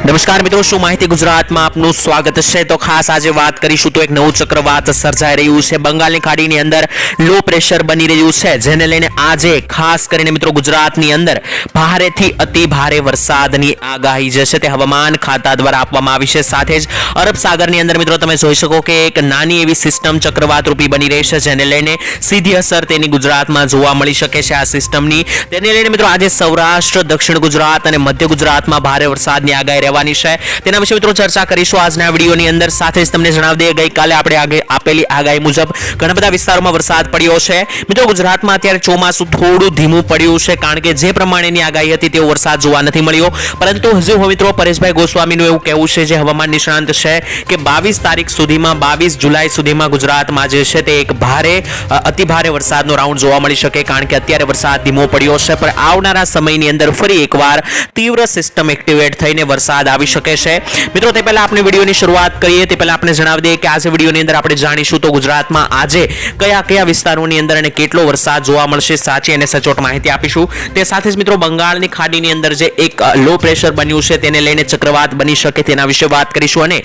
નમસ્કાર મિત્રો, શું માહિતી ગુજરાતમાં આપનું સ્વાગત છે? તો ખાસ આજે વાત કરીશું તો એક નવું ચક્રવાત સર્જાઈ રહ્યું છે. બંગાળની ખાડીની અંદર લો પ્રેશર બની રહ્યું છે, જેને લઈને આજે ખાસ કરીને મિત્રો ગુજરાતની અંદર ભારેથી અતિ ભારે વરસાદની આગાહી જે છે તે હવામાન ખાતા દ્વારા આપવામાં આવી છે. સાથે જ અરબ સાગરની અંદર મિત્રો તમે જોઈ શકો કે એક નાની એવી સિસ્ટમ ચક્રવાત રૂપી બની રહી છે, જેને લઈને સીધી અસર તેની ગુજરાતમાં જોવા મળી શકે છે આ સિસ્ટમની. તેને લઈને મિત્રો આજે સૌરાષ્ટ્ર, દક્ષિણ ગુજરાત અને મધ્ય ગુજરાતમાં ભારે વરસાદની આગાહી રહેવાની છે. તેના વિશે મિત્રો ચર્ચા કરીશું આજના વિડીયોની અંદર. સાથે જ તમને જણાવી દઈએ, ગઈકાલે આપણે આપેલી આગાહી મુજબ ઘણા બધા વિસ્તારોમાં વરસાદ પડ્યો છે. મિત્રો, ગુજરાતમાં અત્યારે ચોમાસું થોડું ધીમું પડ્યું છે, કારણ કે જે પ્રમાણેની આગાહી હતી તેવો વરસાદ જોવા નથી મળ્યો. પરંતુ હજુ મિત્રો પરેશભાઈ ગોસ્વામીનું એવું કહેવું છે, જે હવામાન નિષ્ણાંત છે, કે બાવીસ તારીખ સુધીમાં, બાવીસ જુલાઈ સુધીમાં ગુજરાતમાં જે છે તે એક ભારે અતિ ભારે વરસાદનો રાઉન્ડ જોવા મળી શકે, કારણ કે અત્યારે વરસાદ ધીમો પડ્યો છે. પણ આવનારા સમયની અંદર ફરી એકવાર તીવ્ર સિસ્ટમ એક્ટિવેટ થઈને વરસાદ આવી શકે છે. મિત્રો, તે પહેલા આપણે વિડીયોની શરૂઆત કરીએ. તે પહેલાં આપણે જણાવી દઈએ કે આજે વિડીયોની અંદર આપણે જાણીશું તો ગુજરાતમાં આજે કયા કયા વિસ્તારોની અંદર અને કેટલો વરસાદ જોવા મળશે, સાચી અને સચોટ માહિતી આપીશું. તે સાથે જ મિત્રો, બંગાળની ખાડીની અંદર જે એક લો પ્રેશર બન્યું છે, તેને લઈને ચક્રવાત બની શકે તેના વિશે વાત કરીશું અને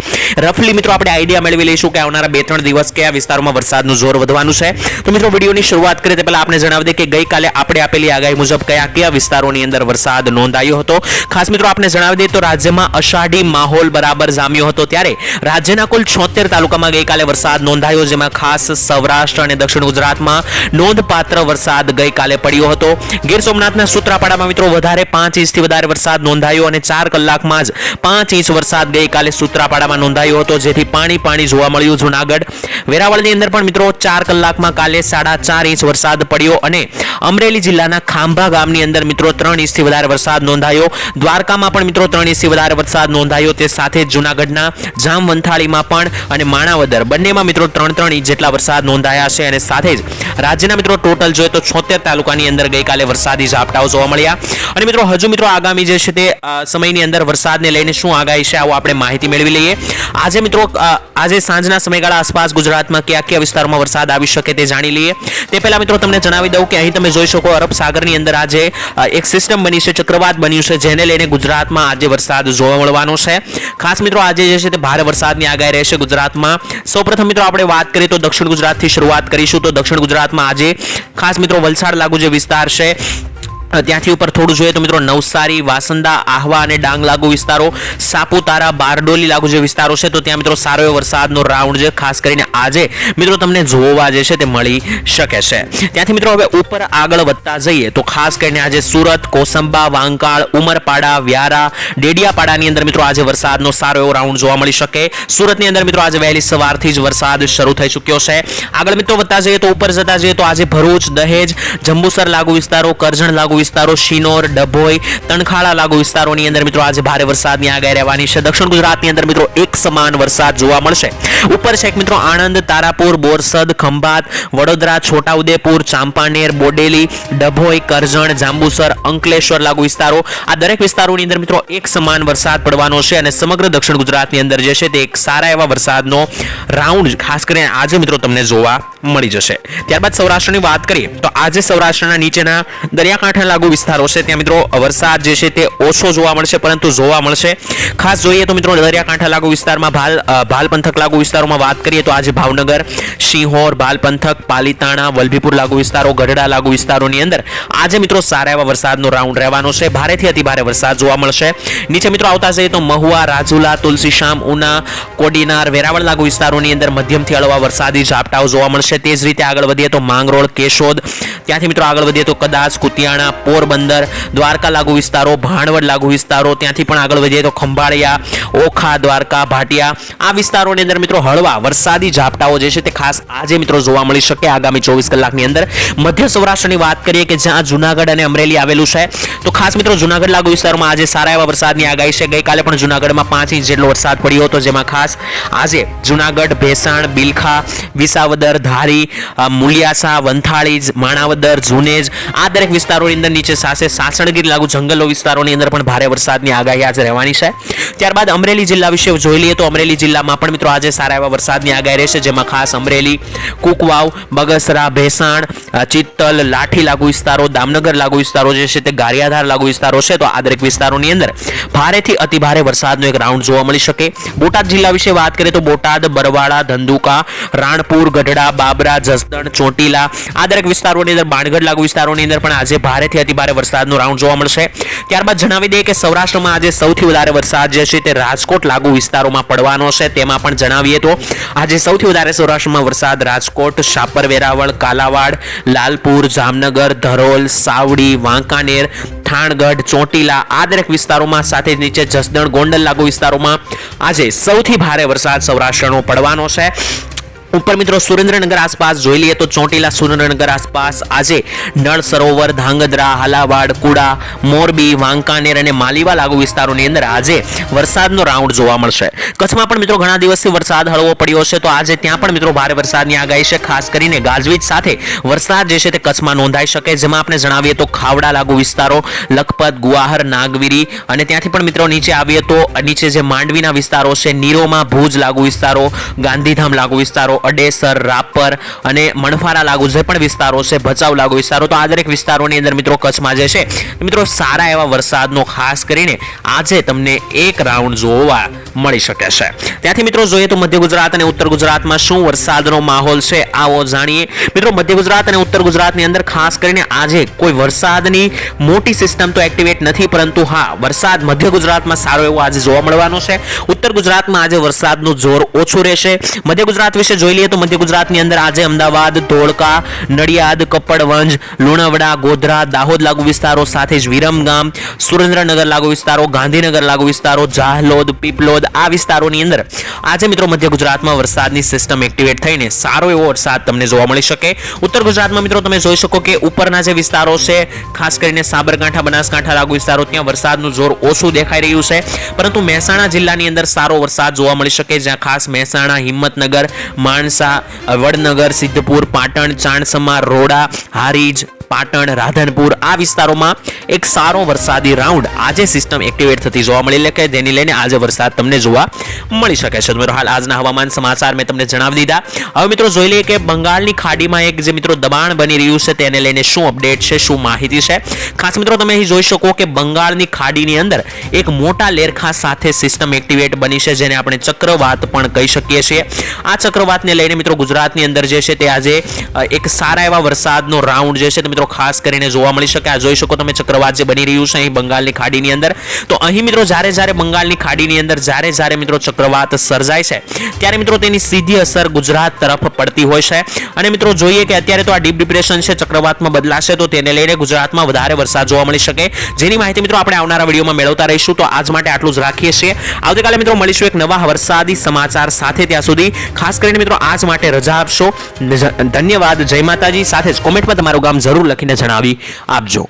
રફલી મિત્રો, આપણે આઈડિયા મેળવી લઈશું કે આવનારા બે ત્રણ દિવસ કયા વિસ્તારોમાં વરસાદનું જોર વધવાનું છે. તો મિત્રો, વિડીયોની શરૂઆત કરીએ. તે પહેલાં આપણે જણાવી દઈએ કે ગઈકાલે આપણે આપેલી આગાહી મુજબ કયા કયા વિસ્તારોની અંદર વરસાદ નોંધાયો હતો. ખાસ મિત્રો, આપણે જણાવી દઈએ તો રાજ્યમાં અષાઢી માહોલ બરાબર જામ્યો હતો ત્યારે રાજ્યના કુલ છોતેર તાલુકામાં ગઈકાલે વરસાદ નોંધાયો, જેમાં ખાસ સૌરાષ્ટ્ર અને દક્ષિણ ગુજરાતમાં નોંધપાત્ર વરસાદ ગઈકાલે પડ્યો હતો. ગીર સોમનાથના સૂત્રાપાડામાં મિત્રો વધારે પાંચ ઇંચથી વધારે વરસાદ નોંધાયો અને ચાર કલાકમાં જ પાંચ ઇંચ વરસાદ ગઈકાલે સૂત્રાપાડામાં નોંધાયો હતો, જેથી પાણી પાણી જોવા મળ્યું. જુનાગઢ વેરાવળની અંદર પણ મિત્રો ચાર કલાકમાં કાલે સાડા ચાર ઇંચ વરસાદ પડ્યો અને અમરેલી જિલ્લાના ખાંભા ગામની અંદર મિત્રો ત્રણ ઇંચથી વધારે વરસાદ નોંધાયો. દ્વારકામાં પણ મિત્રો ત્રણ ઇંચથી વધારે વરસાદ નોંધાયો તે સાથે જ જુનાગઢના જામવંથાળીમાં પણ અને માણાવદર બંનેમાં મિત્રો ત્રણ ત્રણ ઇંચ જેટલા વરસાદ નોંધાયા છે અને સાથે જ રાજ્યના મિત્રો ટોટલ જોઈએ તો છોતેર તાલુકાની અંદર ગઈકાલે વરસાદી ઝાપટાઓ જોવા મળ્યા. અને મિત્રો હજુ મિત્રો આગામી જે છે તે સમયની અંદર વરસાદને લઈને શું આગાહી છે આવો આપણે માહિતી મેળવી લઈએ. આજે મિત્રો આજે સાંજના સમયગાળા આસપાસ ગુજરાતમાં કયા કયા વિસ્તારોમાં વરસાદ આવી શકે તે જાણી લઈએ. તે પહેલાં મિત્રો તમને જણાવી દઉં કે અહીં તમે જોઈ શકો અરબ સાગરની અંદર આજે એક સિસ્ટમ બની છે, ચક્રવાત બન્યું છે, જેને લઈને ગુજરાતમાં આજે વરસાદ જોવા મળવાનો છે. ખાસ મિત્રો, આજે જે છે તે ભારે વરસાદની આગાહી રહેશે ગુજરાતમાં. સૌપ્રથમ મિત્રો, આપણે વાત કરીએ તો દક્ષિણ ગુજરાતથી શરૂઆત કરીશું. તો દક્ષિણ ગુજરાતમાં આજે ખાસ મિત્રો, વલસાડ લાગુ જે વિસ્તાર છે ત્યાંથી ઉપર થોડું જોઈએ તો મિત્રો નવસારી, વાસંદા, આહવા અને ડાંગ લાગુ વિસ્તારો, સાપુતારા, બારડોલી લાગુ જે વિસ્તારો છે તો ત્યાં મિત્રો સારો એવો વરસાદનો રાઉન્ડ છે, ખાસ કરીને આજે મિત્રો તમને જોવા જે છે તે મળી શકે છે. ત્યાંથી મિત્રો હવે ઉપર આગળ વધતા જઈએ તો ખાસ કરીને આજે સુરત, કોસંબા, વાંકાળ, ઉમરપાડા, વ્યારા, ડેડિયાપાડાની અંદર મિત્રો આજે વરસાદનો સારો એવો રાઉન્ડ જોવા મળી શકે. સુરતની અંદર મિત્રો આજે વહેલી સવારથી જ વરસાદ શરૂ થઈ ચૂક્યો છે. આગળ મિત્રો વધતા જઈએ તો ઉપર જતા જઈએ તો આજે ભરૂચ, દહેજ, જંબુસર લાગુ વિસ્તારો, કરજણ લાગુ વિસ્તારો શિનોર, ડભોઈ, તણખાળા લાગુ વિસ્તારોની અંદર મિત્રો આજે ભારે વરસાદની આગાહી રહેવાની છે. દક્ષિણ ગુજરાતની અંદર મિત્રો એક સમાન વરસાદ જોવા મળશે. ઉપર છે મિત્રો આણંદ, તારાપુર, બોરસદ, ખંભાત, વડોદરા, છોટાઉદેપુર, ચાંપાનેર, બોડેલી, ડભોઈ, કરજણ, જાંબુસર, અંકલેશ્વર લાગુ વિસ્તારો. આ દરેક વિસ્તારોની અંદર મિત્રો એક સમાન વરસાદ પડવાનો છે અને સમગ્ર દક્ષિણ ગુજરાતની અંદર જે છે તે એક સારા એવા વરસાદનો રાઉન્ડ ખાસ કરીને આજે મિત્રો તમને જોવા મળી જશે. ત્યારબાદ સૌરાષ્ટ્રની વાત કરીએ તો આજે સૌરાષ્ટ્રના નીચેના દરિયાકાંઠા લાગુ વિસ્તારો છે. ત્યાં મિત્રો વરસાદ જે છે તે ઓછો જોવા મળશે, પરંતુ જોવા મળશે. ખાસ જોઈએ તો મિત્રો, દરિયાકાંઠા લાગુ વિસ્તારમાં ભાલ ભાલ પંથક લાગુ વિસ્તારોમાં વાત કરીએ તો આજે ભાવનગર સિંહોર ભાલ પંથક, પાલીતાણા, વલભીપુર લાગુ વિસ્તારો, ગઢડા લાગુ વિસ્તારોની અંદર આજે મિત્રો સારા એવા વરસાદનો રાઉન્ડ રહેવાનો છે. ભારેથી અતિ ભારે વરસાદ જોવા મળશે. નીચે મિત્રો આવતા જઈએ તો મહુવા, રાજુલા, તુલસીશામ, ઉના, કોડીનાર, વેરાવળ લાગુ વિસ્તારોની અંદર મધ્યમથી હળવા વરસાદી ઝાપટાઓ જોવા મળશે. તે જ રીતે આગળ વધીએ તો માંગરોળ, કેશોદ. ત્યાંથી મિત્રો આગળ વધીએ તો કદાચ કુતિયાણા પોરબંદર, દ્વારકા લાગુ વિસ્તારો, ભાણવડ લાગુ વિસ્તારો, ત્યાંથી પણ આગળ વધીએ તો ખંભાળિયા, ઓખા, દ્વારકા, ભાટિયા, આ વિસ્તારોની અંદર મિત્રો હળવા વરસાદી ઝાપટાઓ જે છે તે ખાસ આજે મિત્રો જોવા મળી શકે આગામી ચોવીસ કલાકની અંદર. મધ્ય સૌરાષ્ટ્રની વાત કરીએ કે જ્યાં જુનાગઢ અને અમરેલી આવેલું છે, તો ખાસ મિત્રો જુનાગઢ લાગુ વિસ્તારમાં આજે સારા એવા વરસાદની આગાહી છે. ગઈકાલે પણ જુનાગઢમાં પાંચ ઇંચ જેટલો વરસાદ પડ્યો હતો, જેમાં ખાસ આજે જુનાગઢ, ભેસાણ, બિલખા, વિસાવદર, ધારી મુલિયાસા, વંથાળી માણાવદર જુનેજ આ દરેક વિસ્તારોની અંદર અંદર નીચે સાથે સાસણગીર લાગુ જંગલો વિસ્તારોની અંદર પણ ભારે વરસાદની આગાહી આજે રહેવાની છે. ત્યારબાદ અમરેલી જિલ્લા વિશે જોઈ લઈએ તો અમરેલી જિલ્લામાં પણ મિત્રો આજે સારા એવા વરસાદની આગાહી રહેશે, જેમાં ખાસ અમરેલી, કુકવાવ, બગસરા, ભેસાણ ચિત્તલ, લાઠી લાગુ વિસ્તારો, દામનગર લાગુ વિસ્તારો જે છે તે ગારિયાધાર લાગુ વિસ્તારો છે. તો આ દરેક વિસ્તારોની અંદર ભારેથી અતિભારે વરસાદનો એક રાઉન્ડ જોવા મળી શકે. બોટાદ જિલ્લા વિશે વાત કરીએ તો બોટાદ બરવાડા ધંધુકા, રાણપુર, ગઢડા, બાબરા, જસદણ, ચોટીલા આ દરેક વિસ્તારોની અંદર, બાણગઢ લાગુ વિસ્તારોની અંદર પણ આજે ભારેથી અતિભારે વરસાદનો રાઉન્ડ જોવા મળશે. ત્યારબાદ જણાવી દઈએ કે સૌરાષ્ટ્રમાં આજે સૌથી વધારે વરસાદ જે છે તે રાજકોટ લાગુ વિસ્તારોમાં પડવાનો છે. તેમાં પણ જણાવીએ તો આજે સૌથી વધારે સૌરાષ્ટ્રમાં વરસાદ રાજકોટ શાપર વેરાવળ કાલાવાડ, લાલપુર, જામનગર, ધરોલ, સાવડી, વાંકાનેર, થાણગઢ, ચોટીલા આ દરેક વિસ્તારોમાં સાથે જ નીચે જસદણ, ગોંડલ લાગુ વિસ્તારોમાં આજે સૌથી ભારે વરસાદ સૌરાષ્ટ્રનો પડવાનો છે. ઉપર મિત્રો સુરેન્દ્રનગર આસપાસ જોઈ લઈએ તો ચોટીલા સુરેન્દ્રનગર આસપાસ આજે નળ સરોવર, ધાંગધ્રા, હાલાવાડ, કુડા, મોરબી, વાંકાનેર અને માલીવા લાગુ વિસ્તારોની અંદર આજે વરસાદનો રાઉન્ડ જોવા મળશે. કચ્છમાં પણ મિત્રો ઘણા દિવસથી વરસાદ હળવો પડ્યો છે તો આજે ત્યાં પણ મિત્રો ભારે વરસાદની આગાહી છે. ખાસ કરીને ગાજવીજ સાથે વરસાદ જે છે તે કચ્છમાં નોંધાઈ શકે જેમાં આપણે જણાવીએ તો ખાવડા લાગુ વિસ્તારો, લખપત, ગુવાહર, નાગવીરી અને ત્યાંથી પણ મિત્રો નીચે આવીએ તો નીચે જે માંડવીના વિસ્તારો છે, નીરોમાં ભુજ લાગુ વિસ્તારો, ગાંધીધામ લાગુ વિસ્તારો અડેસર, રાપર અને મણફારા લાગુ જે પણ વિસ્તારો છે, ભચાઉ લાગુ વિસ્તારો, તો આ દરેક વિસ્તારોની અંદર મિત્રો કચ્છમાં જે છે મિત્રો સારા એવા વરસાદનો ખાસ કરીને આજે તમને એક રાઉન્ડ જોવા મળી શકે છે. ત્યાંથી મિત્રો જોઈએ તો મધ્ય ગુજરાત અને ઉત્તર ગુજરાતમાં શું વરસાદનો માહોલ છે, આવો જાણીએ. મિત્રો મધ્ય ગુજરાત અને ઉત્તર ગુજરાતની અંદર ખાસ કરીને આજે કોઈ વરસાદની મોટી સિસ્ટમ તો એક્ટિવેટ નથી, પરંતુ હા, વરસાદ મધ્ય ગુજરાતમાં સારો એવો આજે જોવા મળવાનો છે. ઉત્તર ગુજરાતમાં આજે વરસાદનું જોર ઓછું રહેશે. મધ્ય ગુજરાત વિશે જોઈ લઈએ તો મધ્ય ગુજરાતની અંદર આજે અમદાવાદ, ધોળકા, નડિયાદ, કપડવંજ, લુણાવડા, ગોધરા, દાહોદ લાગુ વિસ્તારો, સાથે જ વિરમગામ, સુરેન્દ્રનગર લાગુ વિસ્તારો, ગાંધીનગર લાગુ વિસ્તારો જાહલોદ પીપલોદ આ વિસ્તારોની અંદર આજે મિત્રો મધ્ય ગુજરાતમાં વરસાદની સિસ્ટમ એક્ટિવેટ થઈને સારો એવો વરસાદ તમને જોવા મળી શકે. ઉત્તર ગુજરાતમાં મિત્રો તમે જોઈ શકો કે ઉપરના જે વિસ્તારો છે, ખાસ કરીને સાબરકાંઠા, બનાસકાંઠા લાગુ વિસ્તારો, ત્યાં વરસાદનું જોર ઓછું દેખાઈ રહ્યું છે. પરંતુ મહેસાણા જિલ્લાની અંદર સારો વરસાદ જોવા મળી શકે, જ્યાં ખાસ મહેસાણા, હિંમતનગર માણસા વડનગર સિદ્ધપુર પાટણ ચાણસમા રોડા હારીજ પાટણ, રાધનપુર આ વિસ્તારોમાં એક સારો વરસાદી રાઉન્ડ આજે સિસ્ટમ એક્ટિવેટ થતી જોવા મળી. કે જેને લઈને આજે વરસાદ તમને જોવા મળી શકે છે. મિત્રો, હાલ આજના હવામાન સમાચાર મેં તમને જણાવી દીધા. હવે મિત્રો, જોઈ લઈએ કે બંગાળની ખાડીમાં એક જે મિત્રો દબાણ બની રહ્યું છે, તેને લઈને શું અપડેટ છે, શું માહિતી છે? ખાસ મિત્રો, તમે અહીં જોઈ શકો કે બંગાળની ખાડીની અંદર એક મોટા લેરખા સાથે સિસ્ટમ એક્ટિવેટ બની છે, જેને આપણે ચક્રવાત પણ કહી શકીએ છીએ. આ ચક્રવાતને લઈને મિત્રો, ગુજરાતની અંદર જે છે તે આજે એક સારા એવા વરસાદનો રાઉન્ડ જે છે તે મિત્રો, ખાસ કરીને જોવા મળી શકે. આ જોઈ શકો તમે ચક્રવાત જે બની રહ્યું છે, અહીં બંગાળની ખાડીની અંદર. તો અહીં મિત્રો, જ્યારે જ્યારે બંગાળની ખાડીની અંદર, જ્યારે જ્યારે મિત્રો ચક્રવાત સર્જાય છે, ત્યારે મિત્રો તેની સીધી અસર ગુજરાત તરફ પડતી હોય છે. અને મિત્રો, જોઈએ કે અત્યારે તો આ ડીપ ડિપ્રેશન છે, ચક્રવાતમાં બદલાશે, તો તેને લઈને ગુજરાતમાં વધારે વરસાદ જોવા મળી શકે. જેની માહિતી મિત્રો, આપણે આવનારા વિડીયોમાં મેળવતા રહીશું. તો આજ માટે આટલું જ રાખીએ છીએ. આવતીકાલે મિત્રો, મળીશું એક નવા વરસાદી સમાચાર સાથે ત્યાં સુધી. ખાસ કરીને મિત્રો, આજ માટે રજા આપશો. ધન્યવાદ. જય માતાજી. સાથે જ કોમેન્ટમાં તમારું ગામ જરૂર લખીને જણાવી આપજો.